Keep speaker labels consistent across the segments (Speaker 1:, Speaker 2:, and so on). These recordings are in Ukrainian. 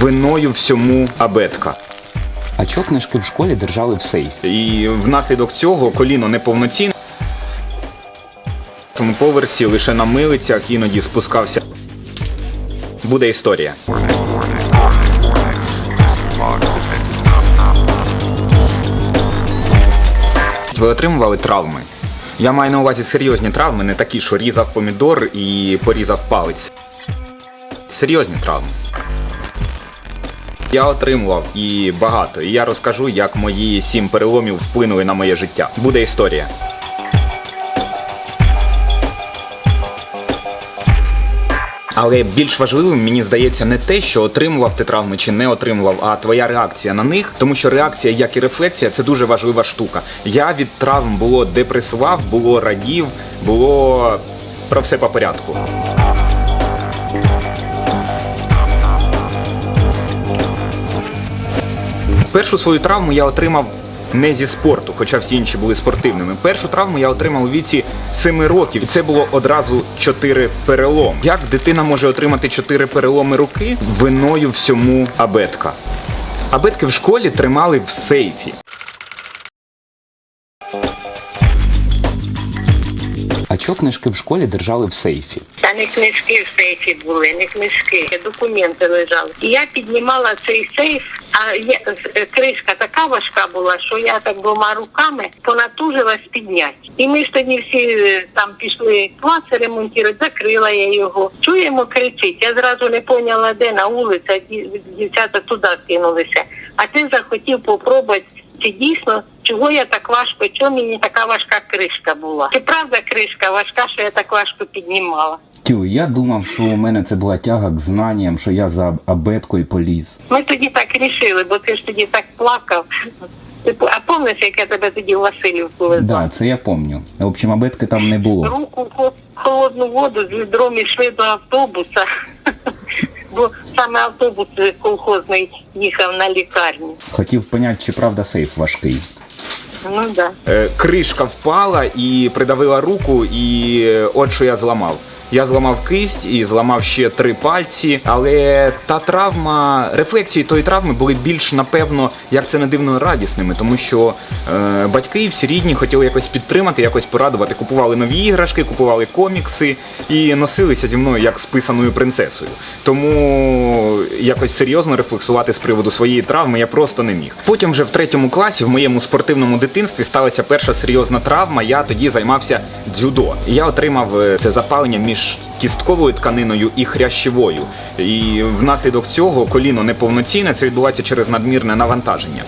Speaker 1: Виною всьому абетка.
Speaker 2: А чого книжки в школі держали в сейфі?
Speaker 1: І внаслідок цього коліно неповноцінне. Тому поверсі лише на милицях іноді спускався. Буде історія. Ви отримували травми? Я маю на увазі серйозні травми, не такі, що різав помідор і порізав палець. Серйозні травми. Я отримував і багато. І я розкажу, як мої сім переломів вплинули на моє життя. Буде історія. Але більш важливим мені здається не те, що отримував ти травми чи не отримував, а твоя реакція на них, тому що реакція, як і рефлексія, це дуже важлива штука. Я від травм було депресував, було радів, було про все по порядку. Першу свою травму я отримав не зі спорту, хоча всі інші були спортивними. Першу травму я отримав у віці 7 років, і це було одразу 4 перелом. Як дитина може отримати 4 переломи руки? Виною всьому абетка. Абетки в школі тримали в сейфі.
Speaker 2: А чого книжки в школі держали в сейфі?
Speaker 3: Та не книжки в сейфі були, не книжки, документи лежали. І я піднімала цей сейф, а є, е, кришка така важка була, що я так двома руками понатужилась підняти. І ми ж тоді всі е, там пішли класи ремонтувати, закрила я його. Чуємо, кричить. Я зразу не поняла, де на вулиці, ді- дівчата туди кинулися. А ти захотів попробувати. Чи дійсно, чого я так важко, чого мені така важка кришка була? Чи правда кришка важка, що я так важко піднімала?
Speaker 2: Тю, я думав, що у мене це була тяга к знанням, що я за абеткою поліз.
Speaker 3: Ми тоді так рішили, бо ти ж тоді так плакав. Ти А пам'ятаєш, як я тебе тоді в Васильівку везла?
Speaker 2: Да, це я пам'ятаю. В общем, абетки там не було.
Speaker 3: Руку в холодну воду з відром йшли до автобуса, бо саме автобус колхозний їхав на лікарню.
Speaker 2: Хотів поняти, чи правда сейф важкий.
Speaker 3: Ну. Да.
Speaker 1: Е, кришка впала і придавила руку, і е, от що я зламав. Я зламав кисть і зламав ще три пальці, але та травма, рефлексії тої травми були більш, напевно, як це не дивно, радісними, тому що е, батьки і всі рідні хотіли якось підтримати, якось порадувати. Купували нові іграшки, купували комікси і носилися зі мною як з писаною принцесою. Тому якось серйозно рефлексувати з приводу своєї травми я просто не міг. Потім вже в третьому класі в моєму спортивному дитинстві сталася перша серйозна травма. Я тоді займався дзюдо. Я отримав е, це запалення між кістковою тканиною і хрящевою. І внаслідок цього коліно неповноцінне, це відбувається через надмірне навантаження.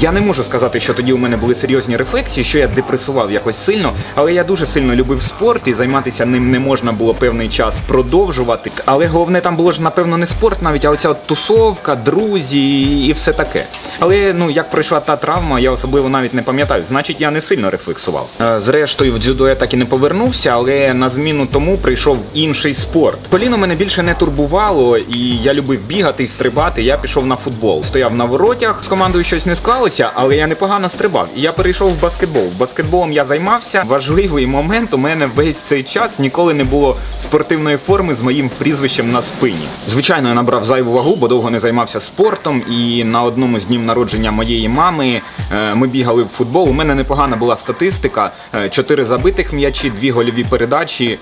Speaker 1: Я не можу сказати, що тоді у мене були серйозні рефлексії, що я депресував якось сильно, але я дуже сильно любив спорт і займатися ним не можна було певний час продовжувати. Але головне там було ж напевно не спорт, навіть а оця от тусовка, друзі і все таке. Але ну як пройшла та травма, я особливо навіть не пам'ятаю. Значить, я не сильно рефлексував. Е, Зрештою, в дзюдо я так і не повернувся, але на зміну тому прийшов інший спорт. Коліно мене більше не турбувало, і я любив бігати і стрибати. Я пішов на футбол. Стояв на воротях, з командою щось не склалося, але я непогано стрибав. І я перейшов в баскетбол. Баскетболом я займався. Важливий момент у мене весь цей час ніколи не було спортивної форми з моїм прізвищем на спині. Звичайно, я набрав зайву вагу, бо довго не займався спортом. І на одному з днів народження моєї мами е, ми бігали в футбол. У мене непогана була статистика: Е, чотири забитих м'ячі, дві гольові передачі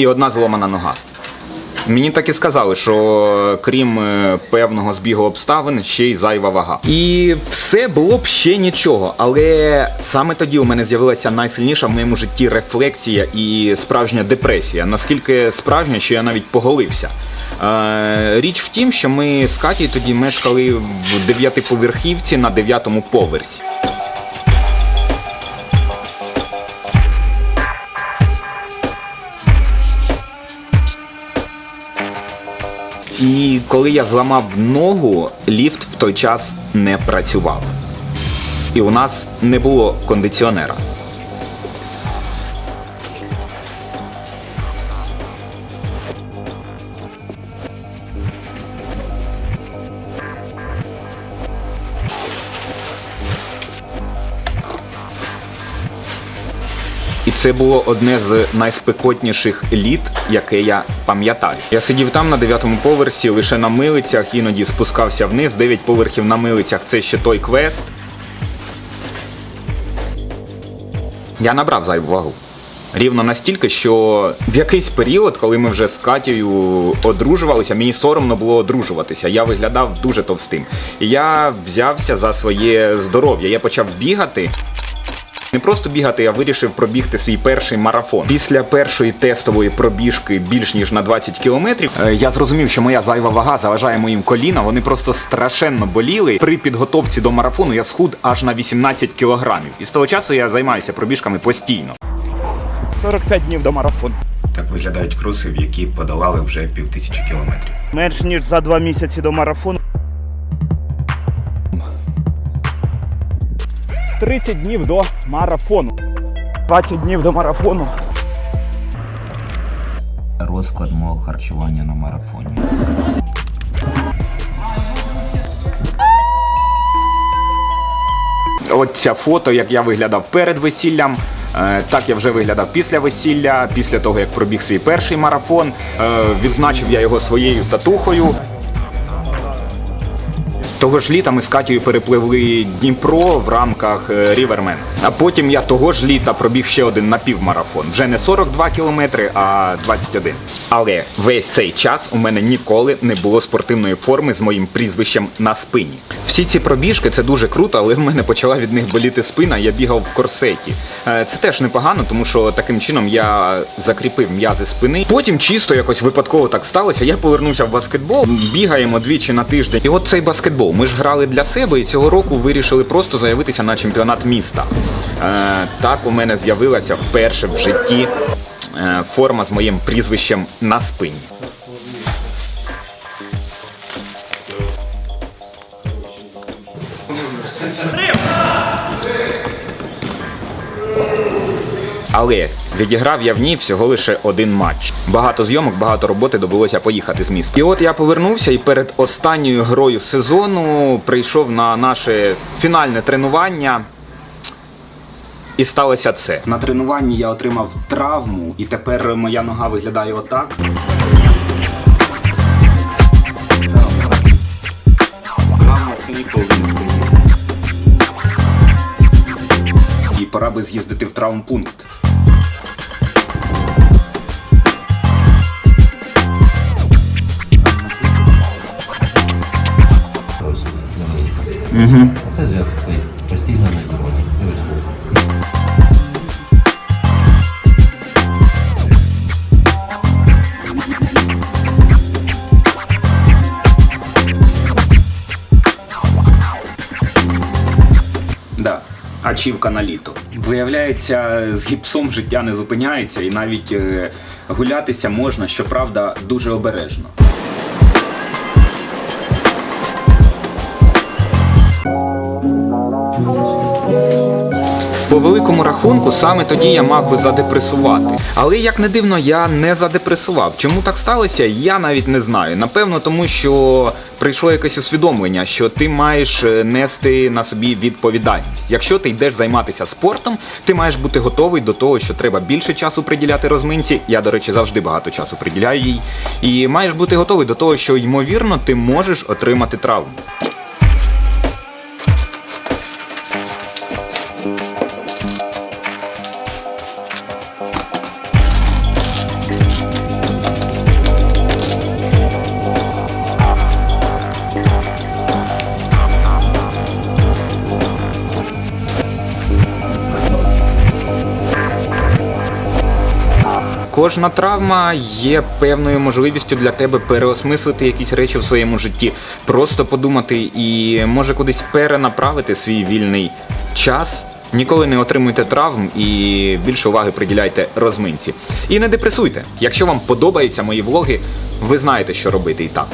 Speaker 1: і одна зломана нога. Мені так і сказали, що крім е, певного збігу обставин, ще й зайва вага. І все було б ще нічого. Але саме тоді у мене з'явилася найсильніша в моєму житті рефлексія і справжня депресія. Наскільки справжня, що я навіть поголився. Е, річ в тім, що ми з Катєю тоді мешкали в дев'ятиповерхівці на дев'ятому поверсі. І коли я зламав ногу, ліфт в той час не працював. І у нас не було кондиціонера. І це було одне з найспекотніших літ, яке я пам'ятаю. Я сидів там на дев'ятому поверсі, лише на милицях, іноді спускався вниз. Дев'ять поверхів на милицях це ще той квест. Я набрав зайву вагу. Рівно настільки, що в якийсь період, коли ми вже з Катєю одружувалися, мені соромно було одружуватися. Я виглядав дуже товстим. І я взявся за своє здоров'я. Я почав бігати. Не просто бігати, я вирішив пробігти свій перший марафон. Після першої тестової пробіжки більш ніж на 20 кілометрів. е, Я зрозумів, що моя зайва вага заважає моїм колінам. Вони просто страшенно боліли. При підготовці до марафону я схуд аж на 18 кілограмів. І з того часу я займаюся пробіжками постійно.
Speaker 4: 45 днів до марафону.
Speaker 1: Так виглядають круси, в які подолали вже півтисячі кілометрів.
Speaker 4: Менш ніж за два місяці до марафону. 30 днів до марафону. 20 днів до марафону.
Speaker 2: Розклад мого харчування на марафоні.
Speaker 1: От ця фото, як я виглядав перед весіллям. е, Так я вже виглядав після весілля, після того як пробіг свій перший марафон. Е, Відзначив я його своєю татухою. Того ж літа ми з Катєю перепливли Дніпро в рамках Рівермен. А потім я того ж літа пробіг ще один напівмарафон. Вже не 42 кілометри, а 21. Але весь цей час у мене ніколи не було спортивної форми з моїм прізвищем на спині. Всі ці пробіжки це дуже круто, але в мене почала від них боліти спина. Я бігав в корсеті. Е, Це теж непогано, тому що таким чином я закріпив м'язи спини. Потім чисто якось випадково так сталося. Я повернувся в баскетбол. Бігаємо двічі на тиждень. І от цей баскетбол. Ми ж грали для себе, і цього року вирішили просто заявитися на чемпіонат міста. Е, так у мене з'явилася вперше в житті е, форма з моїм прізвищем на спині. Але відіграв я в ній всього лише один матч. Багато зйомок, багато роботи довелося поїхати з міста. І от я повернувся і перед останньою грою сезону прийшов на наше фінальне тренування. І сталося це. На тренуванні я отримав травму, і тепер моя нога виглядає отак. Травма це ніколи не приємно. І пора би з'їздити в травмпункт.
Speaker 5: Це
Speaker 1: ачівка на літо. Виявляється, з гіпсом життя не зупиняється, і навіть е, гулятися можна, щоправда, дуже обережно. Великому рахунку, саме тоді я мав би задепресувати. Але як не дивно, я не задепресував. Чому так сталося, я навіть не знаю. Напевно, тому що прийшло якесь усвідомлення, що ти маєш е, нести на собі відповідальність. Якщо ти йдеш займатися спортом, ти маєш бути готовий до того, що треба більше часу приділяти розминці. Я, до речі, завжди багато часу приділяю їй. І маєш бути готовий до того, що ймовірно ти можеш отримати травму. Кожна травма є певною можливістю для тебе переосмислити якісь речі в своєму житті, просто подумати і може кудись перенаправити свій вільний час. Ніколи не отримуйте травм і більше уваги приділяйте розминці. І не депресуйте. Якщо вам подобаються мої влоги, ви знаєте, що робити і так.